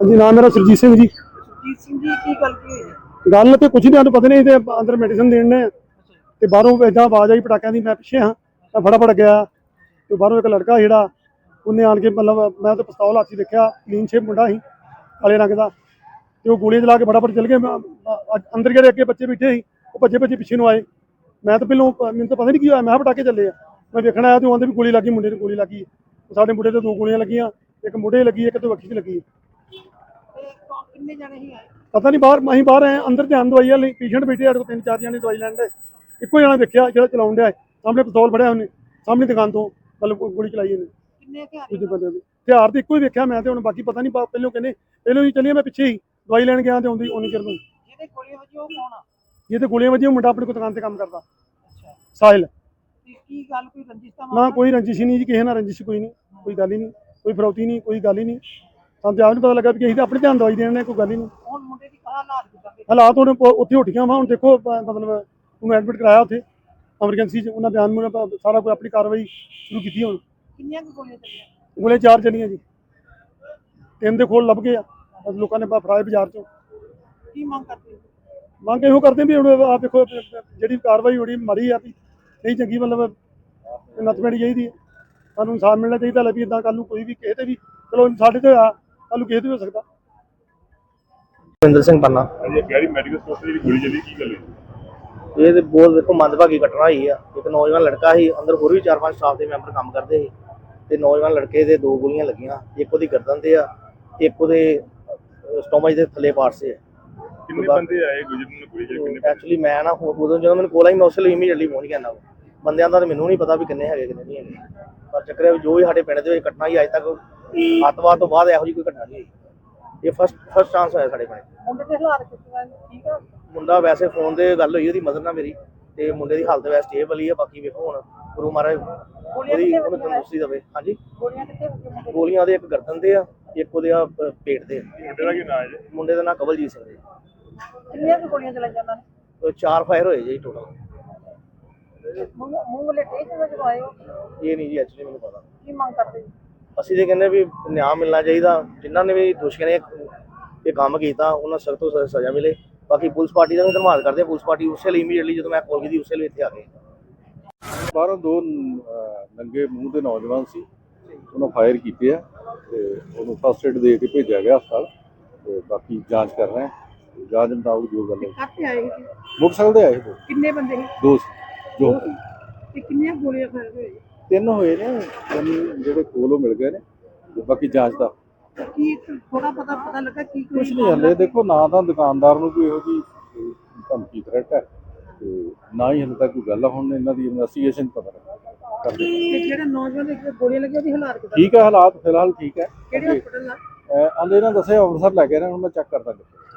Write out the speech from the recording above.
ਹਾਂਜੀ ਨਾਮ ਮੇਰਾ ਸੁਰਜੀਤ ਸਿੰਘ ਜੀ। ਜੀਤ ਸਿੰਘ ਜੀ ਕੀ ਗੱਲ ਕੀ ਹੋਈ? ਹੈ ਗੱਲ ਤੇ ਕੁਝ ਨਹੀਂ ਸਾਨੂੰ ਪਤਾ ਨਹੀਂ ਤੇ ਅੰਦਰ ਮੈਡੀਸਨ ਦੇਣ ਨੇ। ਤੇ ਬਾਹਰੋਂ ਏਦਾਂ ਆਵਾਜ਼ ਆਈ ਪਟਾਕਿਆਂ ਦੀ ਮੈਂ ਪਿੱਛੇ ਹਾਂ ਮੈਂ ਫਟਾਫਟ ਗਿਆ। ਤੇ ਬਾਹਰੋਂ ਇੱਕ ਲੜਕਾ ਜਿਹੜਾ ਉਹਨੇ ਆਣ ਕੇ ਮਤਲਬ ਮੈਂ ਤਾਂ ਪਿਸਤੌਲ ਹੱਥ ਦੇਖਿਆ ਕਲੀਨ ਸ਼ੇਪ ਮੁੰਡਾ ਸੀ ਕਾਲੇ ਰੰਗ ਦਾ। ਤੇ ਉਹ ਗੋਲੀਆਂ ਚਲਾ ਕੇ ਫਟਾਫਟ ਚਲ ਗਏ। ਅੰਦਰ ਜਿਹੜੇ ਅੱਗੇ ਬੱਚੇ ਬੈਠੇ ਸੀ ਉਹ ਭੱਜੇ ਭੱਜੇ ਪਿੱਛੇ ਨੂੰ ਆਏ। ਮੈਂ ਤਾਂ ਪਹਿਲੋਂ ਮੈਨੂੰ ਤਾਂ ਪਤਾ ਨਹੀਂ ਕੀ ਹੋਇਆ ਮੈਂ ਪਟਾਕੇ ਚੱਲੇ ਆ। ਮੈਂ ਵੇਖਣ ਆਇਆ ਤੇ ਉਹ ਆਂਦੇ ਵੀ ਗੋਲੀ ਲੱਗੀ ਮੁੰਡੇ ਨੂੰ ਗੋਲੀ ਲੱਗੀ ਸਾਡੇ ਮੁੰਡੇ ਤੇ ਦੋ ਗੋਲੀਆਂ ਲੱਗੀਆਂ ਇੱਕ ਮੁੰਡੇ ਲੱਗੀ ਇੱਕ ਤੇ ਵੱਖੀ 'ਚ ਲੱਗੀ। ਕਿੰਨੇ ਜਣੇ ਹੀ ਆਏ? ਪਤਾ ਨਹੀਂ ਬਾਹਰ ਅਸੀਂ ਬਾਹਰ ਆਏ ਅੰਦਰ ਧਿਆਨ ਦਵਾਈ ਵਾਲੇ ਪੇਸ਼ੈਂਟ ਬੈਠੇ ਸਾਡੇ ਕੋਲ ਤਿੰਨ ਚਾਰ ਜਣੇ ਦਵਾਈ ਲੈਣ ਦੇ। ਇੱਕੋ ਜਣਾ ਦੇਖਿਆ ਜਿਹੜਾ ਚਲਾਉਣ ਡਿਆ ਹੈ। ਸਾਹਮਣੇ ਪਿਸਤੌਲ ਫੜਿਆ ਉਹਨੇ ਸਾਹਮਣੇ ਦੁਕਾਨ ਤੋਂ ਮਤਲਬ ਗੋ- ਗੋਲੀ ਚਲਾਈ ਉਹਨੇ। ਕਿੰਨੇ ਹਥਿਆਰ ਦੂਜੇ ਬੰਦੇ ਦੇ। ਹਥਿਆਰ ਤੇ ਇੱਕੋ ਹੀ ਵੇਖਿਆ ਮੈਂ ਤੇ ਹੁਣ ਬਾਕੀ ਪਤਾ ਨਹੀਂ ਪਹਿਲੋਂ ਕਹਿੰਦੇ ਪਹਿਲੋਂ ਹੀ ਚੱਲੀਏ ਮੈਂ ਪਿੱਛੇ ਹੀ ਦਵਾਈ ਲੈਣ ਗਿਆ ਤੇ ਆਉਂਦੀ ਉਹਨੀ ਚਿਰ ਨੂੰ ਜਿਹਦੇ ਗੋਲੀਆਂ ਵੱਜੀਆਂ ਉਹ ਕੌਣ ਆ? ਇਹ ਤੇ ਗੋਲੀਆਂ ਵੱਜੀਆਂ ਉਹ ਮੁੰਡਾ ਆਪਣੀ ਕੋਈ ਦੁਕਾਨ ਤੇ ਕੰਮ ਕਰਦਾ। ਅੱਛਾ। ਸਾਹਿਲ ਤੇ ਕੀ ਗੱਲ ਕੋਈ ਰੰਜਿਸ਼ ਦਾ ਨਾ ਮਾਮਲਾ? ਕੋਈ ਰੰਜਿਸ਼ ਹੀ ਨਹੀਂ ਜੀ ਕਿਸੇ ਨਾਲ ਰੰਜਿਸ਼ ਕੋਈ ਨਹੀਂ ਕੋਈ ਗੱਲ ਹੀ ਨਹੀਂ ਕੋਈ ਫਰੌਤੀ ਨਹੀਂ ਕੋਈ ਗੱਲ ਹੀ ਨਹੀਂ। ਸਾਨੂੰ ਤੇ ਆਪ ਨਹੀਂ ਪਤਾ ਲੱਗਾ ਵੀ ਅਸੀਂ ਤਾਂ ਆਪਣੇ ਧਿਆਨ ਦਵਾਈ ਦੇਣ ਨੇ ਕੋਈ ਗੱਲ ਹੀ ਨਹੀਂ। ਹੁਣ ਮੁੰਡੇ ਦੀ ਕਹਾ ਹਾਲਾਤ ਕਿਦਾਂ ਦੇ? ਹਾਲਾਤ ਹੁਣ ਉੱਥੇ ਉੱਠੀਆਂ ਵਾ ਹੁਣ ਦੇਖੋ ਮਤਲਬ ਉਹਨੂੰ ਐਡਮਿਟ ਕਰਾਇਆ ਉੱਥੇ ਐਮਰਜੈਂਸੀ 'ਚ ਉਹਨਾਂ ਬਿਆਨ ਮੁਨ ਸਾਰਾ ਕੋਈ ਆਪਣੀ ਕਾਰਵਾਈ ਸ਼ੁਰੂ ਕੀਤੀ ਹੁਣ। ਕਿੰਨੀਆਂ ਕੁ ਗੋਲੀਆਂ ਚੱਲੀਆਂ? ਗੋਲੇ ਚਾਰ ਚੱਲੀਆਂ ਜੀ। ਤਿੰਨ ਦੇ ਖੋਲ ਲੱਭ ਗਏ ਆ ਬਸ ਲੋਕਾਂ ਨੇ ਬ- ਫੜਾਏ ਬਾਜ਼ਾਰ 'ਚੋਂ। ਕੀ ਮੰਗ ਕਰਦੇ ਹੋ? ਮੰਗ ਇਹੋ ਕਰਦੇ ਵੀ ਹੁਣ ਆਪ ਦੇਖੋ ਜਿਹੜੀ ਕਾਰਵਾਈ ਹੋਣੀ ਮਾੜੀ ਆ ਵੀ ਨਹੀਂ ਚੰਗੀ ਮਤਲਬ ਨੱਥ ਪੈਣੀ ਚਾਹੀਦੀ। ਹੈ ਸਾਨੂੰ ਇਨਸਾਫ ਮਿਲਣਾ ਚਾਹੀਦਾ ਲੈ ਵੀ ਇਦਾਂ ਕੱਲ ਨੂੰ ਕੋਈ ਵੀ ਕਿਸੇ ਤੇ ਵੀ ਚਲੋ ਸਾਡੇ ਤੇ ਹੋਇਆ ਕੱਲ ਨੂੰ ਕਿਸੇ ਤੇ ਵੀ ਹੋ ਸਕਦਾ। ਸੁਰਿੰਦਰ ਸਿੰਘ ਪੰਨਾ। ਅਜੇ ਪਿਆਰੀ ਮੈਡੀਕਲ ਸਟੋਰ ਤੇ ਜਿਹੜੀ ਗੋਲੀ ਚੱਲੀ ਕੀ ਗੱਲ ਹੈ ਇਹ ਤੇ ਬਹੁਤ ਦੇਖੋ ਮੰਦਭਾਗੀ ਘਟਨਾ ਹੋਈ ਆ। ਇੱਕ ਨੌਜਵਾਨ ਲੜਕਾ ਸੀ ਅੰਦਰ ਹੋਰ ਵੀ ਚਾਰ ਪੰਜ ਸਟਾਫ ਦੇ ਮੈਂਬਰ ਕੰਮ ਕਰਦੇ ਸੀ। ਤੇ ਨੌਜਵਾਨ ਲੜਕੇ ਦੇ ਦੋ ਗੋਲੀਆਂ ਲੱਗੀਆਂ। ਇੱਕ ਉਹਦੀ ਗਰਦਨ ਤੇ ਆ ਇੱਕ ਉਹਦੇ ਸਟੋਮਚ ਦੇ ਥੱਲੇ ਪਾਰਟ ਸੇ ਕਿੰਨੇ ਬੰਦੇ ਆਏ ਗੁਜਰਨ ਨੂੰ ਗੋਲੀ ਚੱਲੀ ਕਿੰਨੇ? ਐਕਚੁਅਲੀ ਮੈਂ ਨਾ ਉ- ਉਦੋਂ ਜਦੋਂ ਮੈਨੂੰ ਕੋਲ ਆਈ ਮੈਂ ਉਸ ਲਈ ਇਮੀਡੀਏਟਲੀ ਪਹੁੰਚ ਗਿਆ ਨਾ ਬੰਦਿਆਂ ਦਾ ਤਾਂ ਮੈਨੂੰ ਨਹੀਂ ਪਤਾ ਵੀ ਕਿੰਨੇ ਹੈਗੇ ਕਿੰਨੇ ਨਹੀਂ ਹੈਗੇ। ਪਰ ਚੱਕਰ ਇਹ ਵੀ ਜੋ ਵੀ ਸਾਡੇ ਪਿੰਡ ਦੇ ਵਿੱਚ ਘਟਨਾ ਹੀ ਅੱਜ ਤੱਕ ਅੱਤਵਾਦ ਤੋਂ ਬਾਅਦ ਇਹੋ ਜਿਹੀ ਕੋਈ ਘਟਨਾ ਨਹੀਂ ਹੋਈ। ਇਹ ਫਸਟ ਫਸਟ ਚਾਂਸ ਹੋਇਆ ਸਾਡੇ ਪਿੰਡ ਮੁੰਡੇ ਦੇ ਹਾਲਾਤ ਕਿਦਾਂ ਦੇ ਠੀਕ ਆ? ਮੁੰਡਾ ਵੈਸੇ ਫੋਨ ਤੇ ਗੱਲ ਹੋਈ ਉਹਦੀ ਮਦਰ ਨਾਲ ਮੇਰੀ। ਤੇ ਮੁੰਡੇ ਦੀ ਹਾਲਤ ਵੈਸੇ ਸਟੇਬਲ ਹੀ ਆ ਬਾਕੀ ਵੇਖੋ ਹੁਣ ਗੁਰੂ ਮਹਾਰਾਜ ਗੋਲੀਆਂ ਉਹਦੀ ਕਿੱਥੇ ਉਹਨੂੰ ਤੰਦਰੁਸਤੀ ਦੇਵੇ। ਹਾਂਜੀ? ਗੋਲੀਆਂ ਕਿੱਥੇ ਦੇ? ਗੋਲੀਆਂ ਉਹਦੇ ਇੱਕ ਗਰਦਨ ਤੇ ਆ ਇੱਕ ਉਹਦੇ ਆ ਪੇਟ ਤੇ। ਮੁੰਡੇ ਦਾ ਕੀ ਨਾਂ ਹੈ ਮੁੰਡੇ ਦਾ ਨਾਂ ਕਵਲਜੀਤ ਸਿੰਘ ਹੈ ਕਿੰਨੀਆਂ ਕੁ ਗੋਲੀਆਂ ਚਲਾਈਆਂ ਉਹਨਾਂ ਨੇ? ਉਹ ਚਾਰ ਫਾਇਰ ਹੋਏ ਜੀ ਟੋਟਲ ਮੂੰਹ ਮੂੰਹ ਵਾਲੇ ਟੇਕ ਵਿੱਚ ਆਏ ਹੋ? ਇਹ ਨਹੀਂ ਜੀ ਐਕਚੁਅਲੀ ਮੈਨੂੰ ਪਤਾ। ਕੀ ਮੰਗ ਕਰਦੇ ਜੀ? ਅਸੀਂ ਤੇ ਕਹਿੰਦੇ ਵੀ ਨਿਆਂ ਮਿਲਣਾ ਚਾਹੀਦਾ। ਜਿਨ੍ਹਾਂ ਨੇ ਵੀ ਦੋਸ਼ੀਆਂ ਨੇ ਇਹ ਕੰਮ ਕੀਤਾ ਉਹਨਾਂ ਸਖਤ ਤੋਂ ਸਖਤ ਸਜ਼ਾ ਮਿਲੇ। ਬਾਕੀ ਪੁਲਿਸ ਪਾਰਟੀ ਦਾ ਵੀ ਧੰਨਵਾਦ ਕਰਦੇ ਹਾਂ ਪੁਲਿਸ ਪਾਰਟੀ ਉਸੇ ਲਈ ਇਮੀਡੀਏਟਲੀ ਜਦੋਂ ਮੈਂ ਕਾਲ ਕੀਤੀ ਉਸੇ ਲਈ ਇੱਥੇ ਆ ਗਏ। ਬਾਹਰੋਂ ਦੋ ਨੰਗੇ ਮੂੰਹ ਦੇ ਨੌਜਵਾਨ ਸੀ। ਉਹਨਾਂ ਫਾਇਰ ਕੀਤੇ ਆ ਤੇ ਉਹਨੂੰ ਫਸਟ ਏਡ ਦੇ ਕੇ ਭੇਜਿਆ ਗਿਆ ਹਸਪਤਾਲ। ਤੇ ਬਾਕੀ ਜਾਂਚ ਕਰ ਰਹੇ ਆ ਜਾਂਚ ਮੁਤਾਬਕ ਜੋ ਗੱਲ ਹੈ। ਕਾਹਤੇ ਆਏ ਸੀ? ਮੋਟਰਸਾਈਕਲ ਤੇ ਆਏ ਕਿੰਨੇ ਬੰਦੇ ਸੀ? ਦੋ ਸੀ, ਜੋ ਤੇ ਕਿੰਨੀਆਂ ਗੋਲੀਆਂ ਹੋਏ? ਤਿੰਨ ਹੋਏ ਨੇ ਤਿੰਨ ਜਿਹੜੇ ਕੋਲੋਂ ਮਿਲ ਗਏ ਨੇ ਤੇ ਬਾਕੀ ਜਾਂਚ ਦਾ। ਕੀ ਥੋੜਾ ਪਤਾ ਪਤਾ ਲੱਗਾ ਕੀ ਕੁਝ ਨਹੀਂ ਹਲੇ ਦੇਖੋ ਨਾ ਤਾਂ ਦੁਕਾਨਦਾਰ ਨੂੰ ਕੋਈ ਇਹੋ ਜੀ ਧਮਕੀ ਥ੍ਰੈਟ ਹੈ ਤੇ ਨਾ ਹੀ ਹਲੇ ਤੱਕ ਕੋਈ ਗੱਲ ਆ, ਹੁਣ ਇਹਨਾਂ ਦੀ ਇਨਵੈਸਟੀਗੇਸ਼ਨ ਪਤਾ ਲੱਗਾ। ਕਰਦੇ। ਤੇ ਜਿਹੜਾ ਨੌਜਵਾਨ ਦੇ ਜਿਹੜੇ ਗੋਲੀਆਂ ਲੱਗੀਆਂ ਉਹਦੀ ਹਾਲਾਤ ਕਿਦਾਂ? ਠੀਕ ਹੈ ਹਾਲਾਤ ਫਿਲਹਾਲ ਠੀਕ ਹੈ ਕਿਹੜੇ ਹਸਪਤਾਲ ਦਾ? ਆਂਦੇ ਇਹਨਾਂ ਦੱਸਿਆ ਅੰਮ੍ਰਿਤਸਰ ਲੈ ਗਏ ਨੇ ਹੁਣ ਮੈਂ ਚੈੱਕ ਕਰਦਾ ਕਿੱਥੇ